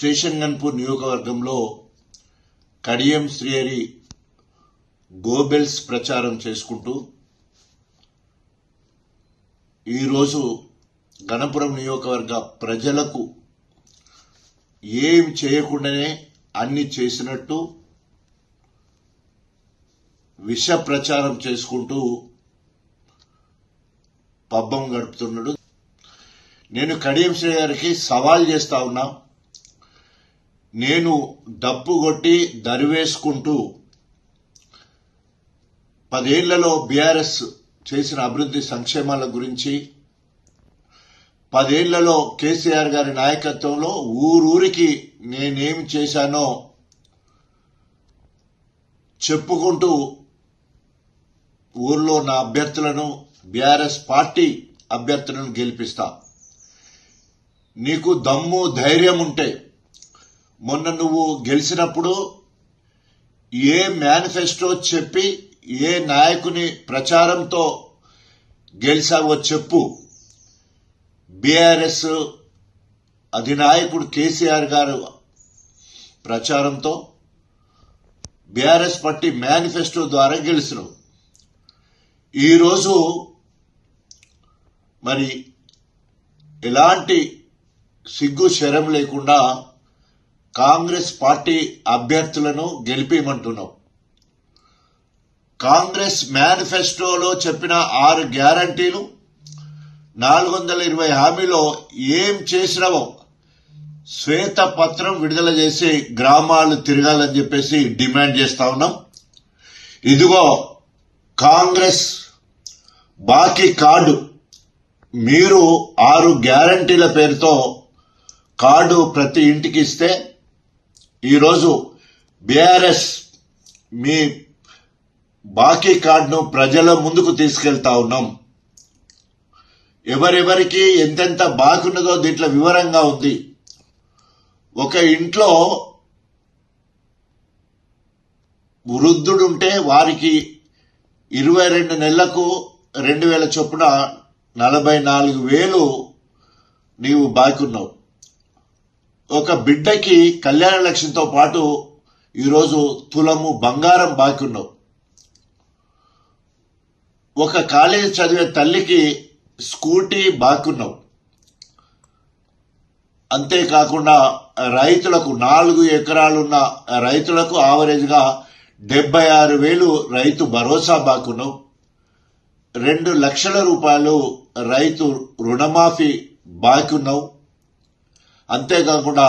Station నియోజకవర్గంలో Kadiyam Srihari Goebbels ప్రచారం చేసుకుంటూ ఈరోజు గణపురం నియోజకవర్గ ప్రజలకు ఏం చేయకుండానే అన్ని చేసినట్టు విష ప్రచారం చేసుకుంటూ పబ్బం గడుపుతున్నాడు. నేను కడియం శ్రీ గారికి సవాల్ చేస్తా ఉన్నా. నేను డప్పు కొట్టి దరివేసుకుంటూ పదేళ్ళలో బీఆర్ఎస్ చేసిన అభివృద్ధి సంక్షేమాల గురించి పదేళ్ళలో కేసీఆర్ గారి నాయకత్వంలో ఊరూరికి నేనేమి చేశానో చెప్పుకుంటూ ఊర్లో నా అభ్యర్థులను బీఆర్ఎస్ పార్టీ అభ్యర్థులను గెలిపిస్తా. నీకు దమ్ము ధైర్యం ఉంటే మొన్న నువ్వు గెలిచినప్పుడు ఏ మేనిఫెస్టో చెప్పి ఏ నాయకుని ప్రచారంతో గెలిచావో చెప్పు. బీఆర్ఎస్ అధినాయకుడు కేసీఆర్ గారు ప్రచారంతో బీఆర్ఎస్ పార్టీ మేనిఫెస్టో ద్వారా గెలిచినావు. ఈరోజు మరి ఎలాంటి సిగ్గు శరం లేకుండా కాంగ్రెస్ పార్టీ అభ్యర్థులను గెలిపిమంటున్నావు కాంగ్రెస్ మేనిఫెస్టోలో చెప్పిన ఆరు గ్యారంటీలు నాలుగు వందల ఇరవై హామీలో ఏం చేసినావో శ్వేత పత్రం విడుదల చేసి గ్రామాలు తిరగాలని చెప్పేసి డిమాండ్ చేస్తా ఉన్నాం. ఇదిగో కాంగ్రెస్ బాకీ కార్డు. మీరు ఆరు గ్యారంటీల పేరుతో కార్డు ప్రతి ఇంటికి ఇస్తే ఈరోజు బీఆర్ఎస్ మీ బాకీ కార్డును ప్రజల ముందుకు తీసుకెళ్తా ఉన్నాం. ఎవరెవరికి ఎంతెంత బాకీ ఉన్నదో దీంట్లో వివరంగా ఉంది. ఒక ఇంట్లో వృద్ధుడుంటే వారికి ఇరవై రెండు నెలలకు రెండు వేల చొప్పున నలభై నాలుగు వేలు నీవు బాకున్నావు ఒక బిడ్డకి కళ్యాణ లక్ష్యంతో పాటు ఈరోజు తులము బంగారం బాకీ ఉన్నావు. ఒక కాలేజీ చదివే తల్లికి స్కూటీ బాకున్నావు అంతేకాకుండా రైతులకు నాలుగు ఎకరాలున్న రైతులకు ఆవరేజ్గా డెబ్బై ఆరు వేలు రైతు భరోసా బాకున్నావు రెండు లక్షల రూపాయలు రైతు రుణమాఫీ బాకున్నావు అంతేకాకుండా